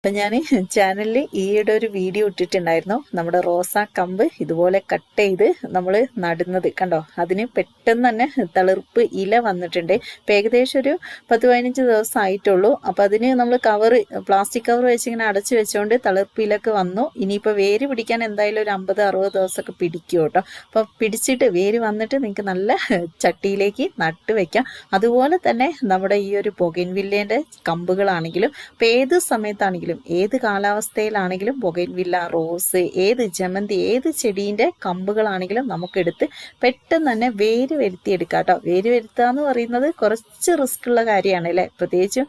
അപ്പം ഞാൻ ചാനലിൽ ഈയിടെ ഒരു വീഡിയോ ഇട്ടിട്ടുണ്ടായിരുന്നു. നമ്മുടെ റോസാ കമ്പ് ഇതുപോലെ കട്ട് ചെയ്ത് നമ്മൾ നടുന്നത്. കണ്ടോ? അതിന് പെട്ടെന്ന് തന്നെ തളിർപ്പ് ഇല വന്നിട്ടുണ്ട്. ഇപ്പം ഏകദേശം ഒരു പത്ത് പതിനഞ്ച് ദിവസം ആയിട്ടുള്ളൂ അപ്പം അതിന് നമ്മൾ കവർ പ്ലാസ്റ്റിക് കവർ വെച്ച് ഇങ്ങനെ അടച്ചു വെച്ചുകൊണ്ട് തളിർപ്പ് ഇലൊക്കെ വന്നു. ഇനിയിപ്പോൾ വേര് പിടിക്കാൻ എന്തായാലും ഒരു അമ്പത് അറുപത് ദിവസമൊക്കെ പിടിക്കും കേട്ടോ. അപ്പോൾ പിടിച്ചിട്ട് വേര് വന്നിട്ട് നിങ്ങൾക്ക് നല്ല ചട്ടിയിലേക്ക് നട്ട് വയ്ക്കാം അതുപോലെ തന്നെ നമ്മുടെ ഈ ഒരു പൊകിൻവില്ലേന്റെ കമ്പുകളാണെങ്കിലും ഇപ്പം ഏത് സമയത്താണെങ്കിലും ഏത് കാലാവസ്ഥയിലാണെങ്കിലും ബൊഗൈൻവില്ല റോസ് ഏത് ജമന്തി ഏത് ചെടീന്റെ കമ്പുകളാണെങ്കിലും നമുക്കെടുത്ത് പെട്ടെന്ന് തന്നെ വേര് വരുത്തിയെടുക്കാം കേട്ടോ വേര് വരുത്തുക എന്ന് പറയുന്നത് കുറച്ച് റിസ്ക് ഉള്ള കാര്യമാണ് അല്ലേ? പ്രത്യേകിച്ചും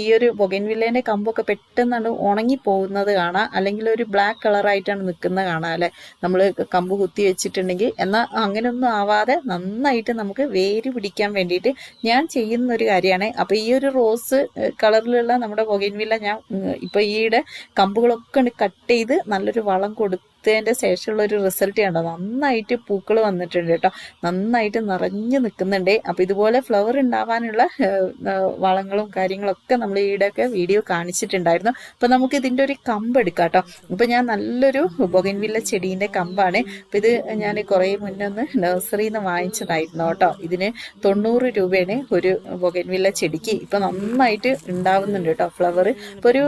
ഈ ഒരു ബൊഗൈൻവില്ലേന്റെ കമ്പൊക്കെ പെട്ടെന്നാണ് ഉണങ്ങി പോകുന്നത് കാണാം. അല്ലെങ്കിൽ ഒരു ബ്ലാക്ക് കളറായിട്ടാണ് നിൽക്കുന്നത് കാണാം അല്ലേ? നമ്മൾ കമ്പ് കുത്തി വെച്ചിട്ടുണ്ടെങ്കിൽ. എന്നാൽ അങ്ങനെയൊന്നും ആവാതെ നന്നായിട്ട് നമുക്ക് വേര് പിടിക്കാൻ വേണ്ടിയിട്ട് ഞാൻ ചെയ്യുന്ന ഒരു കാര്യമാണ്. അപ്പോൾ ഈ ഒരു റോസ് കളറിലുള്ള നമ്മുടെ ബൊഗൈൻവില്ല ഞാൻ ഉം, ഇപ്പൊ ഈയിടെ കമ്പുകളൊക്കെ കട്ട് ചെയ്ത് നല്ലൊരു വളം കൊടുത്തതിന്റെ ശേഷമുള്ള ഒരു റിസൾട്ട് കണ്ടോ? നന്നായിട്ട് പൂക്കൾ വന്നിട്ടുണ്ട് കേട്ടോ. നന്നായിട്ട് നിറഞ്ഞു നിൽക്കുന്നുണ്ട്. അപ്പോൾ ഇതുപോലെ ഫ്ലവർ ഉണ്ടാവാനുള്ള വളങ്ങളും കാര്യങ്ങളൊക്കെ നമ്മൾ ഈയിടെയൊക്കെ വീഡിയോ കാണിച്ചിട്ടുണ്ടായിരുന്നു. അപ്പോൾ നമുക്ക് ഇതിന്റെ ഒരു കമ്പ് എടുക്കാം കേട്ടോ. അപ്പോൾ ഞാൻ നല്ലൊരു ബൊഗൻവില്ല ചെടീന്റെ കമ്പാണ്. അപ്പോൾ ഇത് ഞാൻ കുറേ മുന്നേ ഒന്ന് നഴ്സറിയിൽ നിന്ന് വാങ്ങിച്ചതായിരുന്നു കേട്ടോ. ഇതിന് തൊണ്ണൂറ് രൂപയാണ് ഒരു ബൊഗൻവില്ല ചെടിക്ക്. ഇപ്പം നന്നായിട്ട് ഉണ്ടാവുന്നുണ്ട് കേട്ടോ ഫ്ലവർ ഇപ്പോൾ ഒരു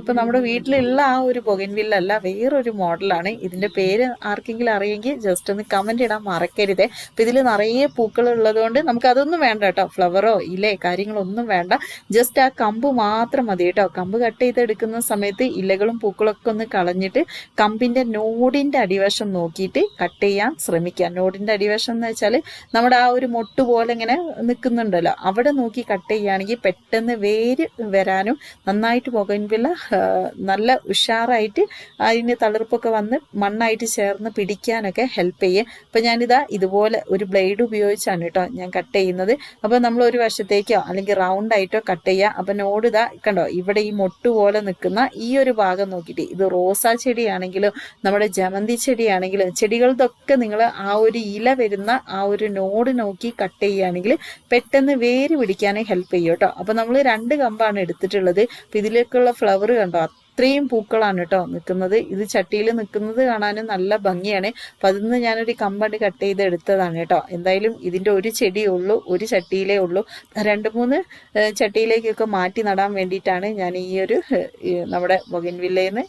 ഇപ്പോൾ നമ്മുടെ വീട്ടിലുള്ള ആ ഒരു ബൊഗൻവില്ല അല്ല വേറൊരു മോഡലാണ് ഇതിന്റെ പേര് ആർക്കെങ്കിലും അറിയെങ്കിൽ ജസ്റ്റ് ഒന്ന് കമന്റ് ഇടാൻ മറക്കരുതേ. അപ്പം ഇതിൽ നിറയെ പൂക്കൾ ഉള്ളതുകൊണ്ട് നമുക്ക് അതൊന്നും വേണ്ട കേട്ടോ. ഫ്ലവറോ ഇലേ കാര്യങ്ങളൊന്നും വേണ്ട. ജസ്റ്റ് ആ കമ്പ് മാത്രം മതി കേട്ടോ. കമ്പ് കട്ട് ചെയ്തെടുക്കുന്ന സമയത്ത് ഇലകളും പൂക്കളൊക്കെ ഒന്ന് കളഞ്ഞിട്ട് കമ്പിന്റെ നോടിന്റെ അടിവശം നോക്കിയിട്ട് കട്ട് ചെയ്യാൻ ശ്രമിക്കുക. നോടിന്റെ അടിവശം എന്ന് വെച്ചാൽ നമ്മുടെ ആ ഒരു മൊട്ട് പോലെ ഇങ്ങനെ നിൽക്കുന്നുണ്ടല്ലോ അവിടെ നോക്കി കട്ട് ചെയ്യുകയാണെങ്കിൽ പെട്ടെന്ന് വേര് വരാനും നന്നായിട്ട് പുകൻപിള്ള നല്ല ഉഷാറായിട്ട് അതിന് തളിർപ്പൊക്കെ വന്ന് മണ്ണായിട്ട് ചേർന്ന് പിടിക്കാനൊക്കെ ഹെൽപ്പ് ചെയ്യും. അപ്പം ഞാനിതാ ഇതുപോലെ ഒരു ബ്ലേഡ് ഉപയോഗിച്ചാണ് കേട്ടോ ഞാൻ കട്ട് ചെയ്യുന്നത്. അപ്പോൾ നമ്മൾ ഒരു വശത്തേക്കോ അല്ലെങ്കിൽ റൗണ്ട് ആയിട്ടോ കട്ട് ചെയ്യുക അപ്പം നോട് ഇതാ കണ്ടോ ഇവിടെ ഈ മൊട്ട് പോലെ നിൽക്കുന്ന ഈ ഒരു ഭാഗം നോക്കിയിട്ട്. ഇത് റോസാ ചെടിയാണെങ്കിലും നമ്മുടെ ജമന്തി ചെടിയാണെങ്കിലും ചെടികളതൊക്കെ നിങ്ങൾ ആ ഒരു ഇല വരുന്ന ആ ഒരു നോട് നോക്കി കട്ട് ചെയ്യുകയാണെങ്കിൽ പെട്ടെന്ന് വേര് പിടിക്കാനേ ഹെൽപ്പ് ചെയ്യും കേട്ടോ. അപ്പം നമ്മൾ രണ്ട് കമ്പാണ് എടുത്തിട്ടുള്ളത്. അപ്പം ഇതിലേക്കുള്ള ഫ്ലവർ കണ്ടോ അത്രയും പൂക്കളാണ് കേട്ടോ നിൽക്കുന്നത്. ഇത് ചട്ടിയിൽ നിൽക്കുന്നത് കാണാനും നല്ല ഭംഗിയാണ്. അപ്പൊ അതിന്ന് ഞാനൊരു കമ്പണ്ട് കട്ട് ചെയ്ത് എടുത്തതാണ് കേട്ടോ. എന്തായാലും ഇതിന്റെ ഒരു ചെടിയേ ഉള്ളൂ ഒരു ചട്ടിയിലേ ഉള്ളൂ. രണ്ട് മൂന്ന് ചട്ടിയിലേക്കൊക്കെ മാറ്റി നടാൻ വേണ്ടിയിട്ടാണ് ഞാൻ ഈ ഒരു നമ്മുടെ ബൊഗൻവില്ലയിൽ നിന്ന്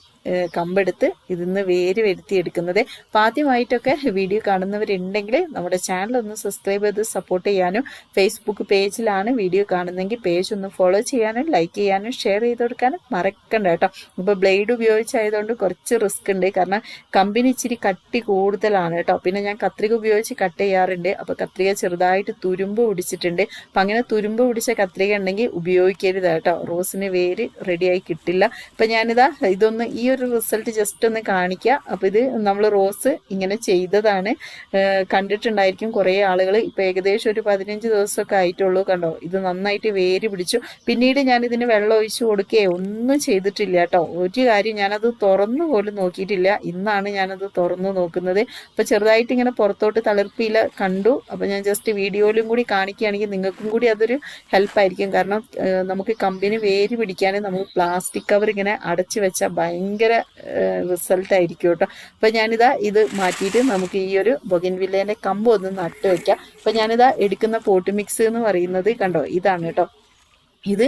കമ്പെടുത്ത് ഇതിന്ന് വേര് വരുത്തി എടുക്കുന്നത്. അപ്പം ആദ്യമായിട്ടൊക്കെ വീഡിയോ കാണുന്നവരുണ്ടെങ്കിൽ നമ്മുടെ ചാനൽ ഒന്ന് സബ്സ്ക്രൈബ് ചെയ്ത് സപ്പോർട്ട് ചെയ്യാനും ഫേസ്ബുക്ക് പേജിലാണ് വീഡിയോ കാണുന്നതെങ്കിൽ പേജ് ഒന്ന് ഫോളോ ചെയ്യാനും ലൈക്ക് ചെയ്യാനും ഷെയർ ചെയ്ത് കൊടുക്കാനും മറക്കണ്ട കേട്ടോ. ഇപ്പോൾ ബ്ലേഡ് ഉപയോഗിച്ചായതുകൊണ്ട് കുറച്ച് റിസ്ക് ഉണ്ട്. കാരണം കമ്പിന് ഇച്ചിരി കട്ടി കൂടുതലാണ് കേട്ടോ. പിന്നെ ഞാൻ കത്രിക ഉപയോഗിച്ച് കട്ട് ചെയ്യാറുണ്ട്. അപ്പോൾ കത്രിക ചെറുതായിട്ട് തുരുമ്പ് പിടിച്ചിട്ടുണ്ട്. അപ്പം അങ്ങനെ തുരുമ്പ് പിടിച്ച കത്രിക ഉണ്ടെങ്കിൽ ഉപയോഗിക്കരുത് കേട്ടോ. റോസിന് വേര് റെഡിയായി കിട്ടില്ല. അപ്പം ഞാനിതാ ഇതൊന്ന് ഈ ഒരു റിസൾട്ട് ജസ്റ്റ് ഒന്ന് കാണിക്കുക അപ്പോൾ ഇത് നമ്മൾ റോസ് ഇങ്ങനെ ചെയ്തതാണ്. കണ്ടിട്ടുണ്ടായിരിക്കും കുറേ ആളുകൾ ഇപ്പം ഏകദേശം ഒരു പതിനഞ്ച് ദിവസമൊക്കെ ആയിട്ടുള്ളൂ കണ്ടോ? ഇത് നന്നായിട്ട് വേര് പിടിച്ചു. പിന്നീട് ഞാൻ ഇതിന് വെള്ളം ഒഴിച്ചു കൊടുക്കുകയോ ഒന്നും ചെയ്തിട്ടില്ല കേട്ടോ. ഒരു കാര്യം ഞാനത് തുറന്നു പോലും നോക്കിയിട്ടില്ല. ഇന്നാണ് ഞാനത് തുറന്നു നോക്കുന്നത്. അപ്പോൾ ചെറുതായിട്ട് ഇങ്ങനെ പുറത്തോട്ട് തളിർപ്പിയില കണ്ടു. അപ്പോൾ ഞാൻ ജസ്റ്റ് വീഡിയോയിലും കൂടി കാണിക്കുകയാണെങ്കിൽ നിങ്ങൾക്കും കൂടി അതൊരു ഹെൽപ്പായിരിക്കും കാരണം നമുക്ക് കമ്പനി വേര് പിടിക്കാൻ നമുക്ക് പ്ലാസ്റ്റിക് കവർ ഇങ്ങനെ അടച്ചു വെച്ചാൽ ഭയങ്കര റിസൾട്ട് ആയിരിക്കും കേട്ടോ. അപ്പം ഞാനിതാ ഇത് മാറ്റിയിട്ട് നമുക്ക് ഈ ഒരു ബൊഗൻവില്ലേന്റെ കമ്പ് ഒന്ന് നട്ടുവെക്കാം അപ്പം ഞാനിതാ എടുക്കുന്ന പോട്ട് മിക്സ് എന്ന് പറയുന്നത് കണ്ടോ? ഇതാണ് കേട്ടോ. ഇത്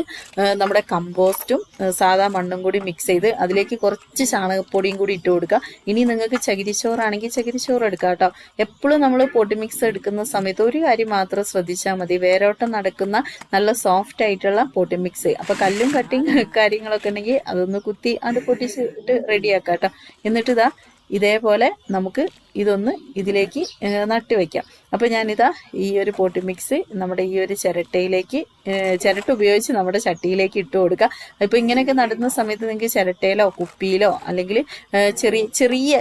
നമ്മുടെ കമ്പോസ്റ്റും സാധാ മണ്ണും കൂടി മിക്സ് ചെയ്ത് അതിലേക്ക് കുറച്ച് ചാണകപ്പൊടിയും കൂടി ഇട്ട് കൊടുക്കുക. ഇനി നിങ്ങൾക്ക് ചകിരിച്ചോറാണെങ്കിൽ ചകിരിച്ചോറ് എടുക്കാം കേട്ടോ. എപ്പോഴും നമ്മൾ പൊടി മിക്സ് എടുക്കുന്ന സമയത്ത് ഒരു കാര്യം മാത്രം ശ്രദ്ധിച്ചാൽ മതി. വേരോട്ടം നടക്കുന്ന നല്ല സോഫ്റ്റ് ആയിട്ടുള്ള പൊടി മിക്സ് അപ്പോൾ കല്ലും കട്ടിങ് കാര്യങ്ങളൊക്കെ ഉണ്ടെങ്കിൽ അതൊന്ന് കുത്തി അത് പൊട്ടിച്ചിട്ട് റെഡിയാക്കാം കേട്ടോ. എന്നിട്ട് ഇതാ ഇതേപോലെ നമുക്ക് ഇതൊന്ന് ഇതിലേക്ക് നട്ടി വെക്കാം. അപ്പോൾ ഞാനിതാ ഈ ഒരു പോട്ടി മിക്സ് നമ്മുടെ ഈ ഒരു ചിരട്ടയിലേക്ക് ചിരട്ട ഉപയോഗിച്ച് നമ്മുടെ ചട്ടിയിലേക്ക് ഇട്ട് കൊടുക്കുക അപ്പോൾ ഇങ്ങനെയൊക്കെ നടുന്ന സമയത്ത് നിങ്ങൾക്ക് ചിരട്ടയിലോ കുപ്പിയിലോ അല്ലെങ്കിൽ ചെറിയ ചെറിയ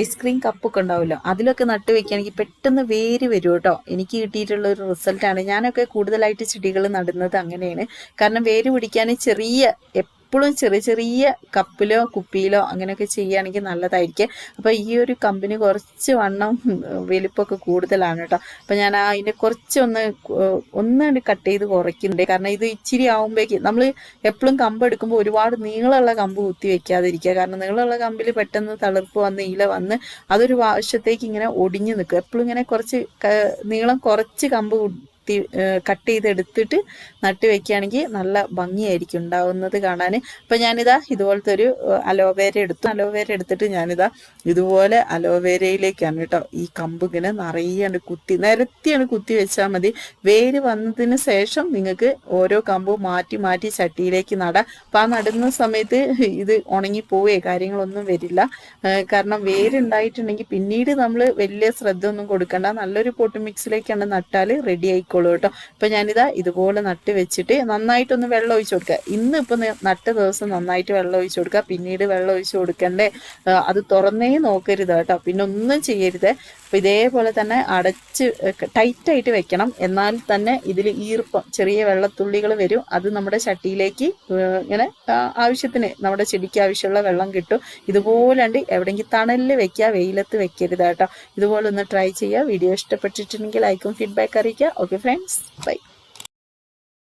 ഐസ്ക്രീം കപ്പൊക്കെ ഉണ്ടാവുമല്ലോ അതിലൊക്കെ നട്ട് വെക്കുകയാണെങ്കിൽ പെട്ടെന്ന് വേര് വരും കേട്ടോ. എനിക്ക് കിട്ടിയിട്ടുള്ള ഒരു റിസൾട്ടാണ്. ഞാനൊക്കെ കൂടുതലായിട്ട് ചെടികൾ നടുന്നത് അങ്ങനെയാണ്. കാരണം വേര് പിടിക്കാൻ ചെറിയ എപ്പോഴും ചെറിയ ചെറിയ കപ്പിലോ കുപ്പിയിലോ അങ്ങനെയൊക്കെ ചെയ്യുകയാണെങ്കിൽ നല്ലതായിരിക്കും. അപ്പോൾ ഈ ഒരു കമ്പനി കുറച്ച് വണ്ണം വലിപ്പമൊക്കെ കൂടുതലാണ് കേട്ടോ. അപ്പോൾ ഞാൻ അതിന്റെ കുറച്ചൊന്ന് ഒന്ന് കട്ട് ചെയ്ത് കുറയ്ക്കുന്നുണ്ട്. കാരണം ഇത് ഇച്ചിരി ആകുമ്പോഴേക്ക് നമ്മൾ എപ്പോഴും കമ്പ് എടുക്കുമ്പോൾ ഒരുപാട് നീളമുള്ള കമ്പ് കുത്തി വെക്കാതിരിക്കുക. കാരണം നീളമുള്ള കമ്പിൽ പെട്ടെന്ന് തളിർപ്പ് വന്ന് ഇല വന്ന് അതൊരു വശത്തേക്ക് ഇങ്ങനെ ഒടിഞ്ഞു നിൽക്കും. എപ്പോഴും ഇങ്ങനെ കുറച്ച് നീളം കുറച്ച് കമ്പ് കുത്തി കട്ട് ചെയ്തെടുത്തിട്ട് നട്ട് വെക്കുകയാണെങ്കിൽ നല്ല ഭംഗിയായിരിക്കും ഉണ്ടാവുന്നത് കാണാൻ അപ്പം ഞാനിതാ ഇതുപോലത്തെ ഒരു അലോവേര എടുത്തു. അലോവേര എടുത്തിട്ട് ഞാനിതാ ഇതുപോലെ അലോവേരയിലേക്കാണ് കേട്ടോ ഈ കമ്പ് ഇങ്ങനെ നിറയാണ് കുത്തി നിരത്തിയാണ് കുത്തി വെച്ചാൽ മതി. വേര് വന്നതിന് ശേഷം നിങ്ങൾക്ക് ഓരോ കമ്പും മാറ്റി മാറ്റി ചട്ടിയിലേക്ക് നടാം. അപ്പം ആ നടുന്ന സമയത്ത് ഇത് ഉണങ്ങി പോവേ കാര്യങ്ങളൊന്നും വരില്ല. കാരണം വേരുണ്ടായിട്ടുണ്ടെങ്കിൽ പിന്നീട് നമ്മൾ വലിയ ശ്രദ്ധ ഒന്നും കൊടുക്കണ്ട. നല്ലൊരു പോട്ട് മിക്സിലേക്കാണ് നട്ടാൽ റെഡി ആയിക്കോളൂ കേട്ടോ. അപ്പം ഞാനിതാ ഇതുപോലെ നട്ട് വെച്ചിട്ട് നന്നായിട്ടൊന്ന് വെള്ളം ഒഴിച്ചു കൊടുക്കുക. ഇന്ന് ഇപ്പം നട്ട ദിവസം നന്നായിട്ട് വെള്ളം ഒഴിച്ചു കൊടുക്കുക. പിന്നീട് വെള്ളം ഒഴിച്ചു കൊടുക്കണ്ടേ? അത് തുറന്നേ നോക്കരുത് കേട്ടോ. പിന്നെ ഒന്നും ചെയ്യരുത്. അപ്പം ഇതേപോലെ തന്നെ അടച്ച് ടൈറ്റായിട്ട് വെക്കണം. എന്നാൽ തന്നെ ഇതിൽ ഈർപ്പം ചെറിയ വെള്ളത്തുള്ളികൾ വരും. അത് നമ്മുടെ ചട്ടിയിലേക്ക് ഇങ്ങനെ ആവശ്യത്തിന് നമ്മുടെ ചെടിക്ക് ആവശ്യമുള്ള വെള്ളം കിട്ടും. ഇതുപോലാണ്ട് എവിടെയെങ്കിലും തണലിൽ വെക്കുക വെയിലത്ത് വെക്കരുത് കേട്ടോ. ഇതുപോലെ ഒന്ന് ട്രൈ ചെയ്യുക. വീഡിയോ ഇഷ്ടപ്പെട്ടിട്ടുണ്ടെങ്കിൽ ലൈക്കും ഫീഡ്ബാക്ക് അറിയിക്കുക. Okay friends by